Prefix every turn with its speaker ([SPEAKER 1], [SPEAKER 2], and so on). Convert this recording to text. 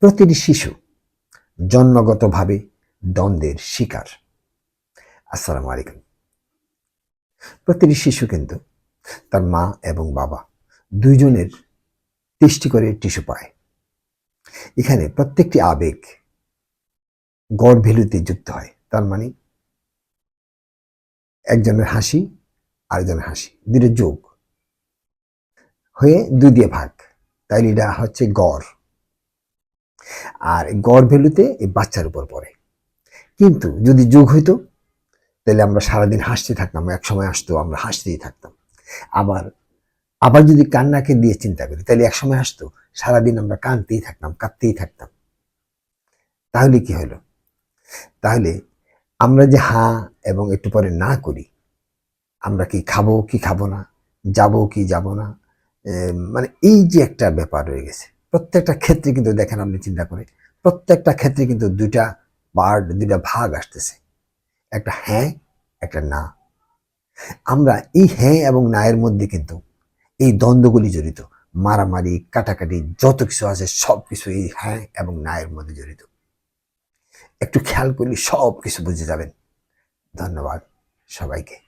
[SPEAKER 1] প্রতিটি শিশু জন্মগতভাবে দ্বন্দ্বের শিকার। আসসালামু আলাইকুম। প্রতিটি শিশু কিন্তু তার মা এবং বাবা দুইজনের দৃষ্টি করে টিস্যু পায়। এখানে প্রত্যেকটি আবেগ গড় ভ্যালুতে যুক্ত হয়। তার মানে একজনের হাসি, আরেকজনের হাসি। দুটো যোগ হয়ে দুই দিয়ে ভাগ। তাইলে এটা হচ্ছে গড়। আর গড় ভ্যালুতে এই বাচ্চার উপর পড়ে। কিন্তু যদি যোগ হইতো, তাহলে আমরা সারাদিন হাসতে থাকতাম, এক সময় আসতো, আমরা হাসতেই থাকতাম। আবার আবার যদি কান্নাকে দিয়ে চিন্তা করি, তাহলে এক সময় আসতো, সারাদিন আমরা কানতেই থাকতাম, কাঁদতেই থাকতাম। তাহলে কি হলো? তাহলে আমরা যে হা এবং একটু পরে না করি, আমরা কি খাব কি খাব না, যাব, কি যাব না মানে এই যে একটা ব্যাপার রয়ে গেছে। প্রত্যেকটা ক্ষেত্রে কিন্তু দেখেন আপনি চিন্তা করে, প্রত্যেকটা ক্ষেত্রে কিন্তু দুইটা পার্ট দুইটা ভাগ আসতেছে। একটা হ্যাঁ একটা না। আমরা এই হ্যাঁ এবং না এর মধ্যে কিন্তু এই দ্বন্দ্বগুলি জড়িত। মারামারি, কাটাকাটি, যত কিছু আছে সব কিছু এই হ্যাঁ এবং না এর মধ্যে জড়িত। একটু খেয়াল করলে সব কিছু বুঝে যাবেন। ধন্যবাদ সবাইকে।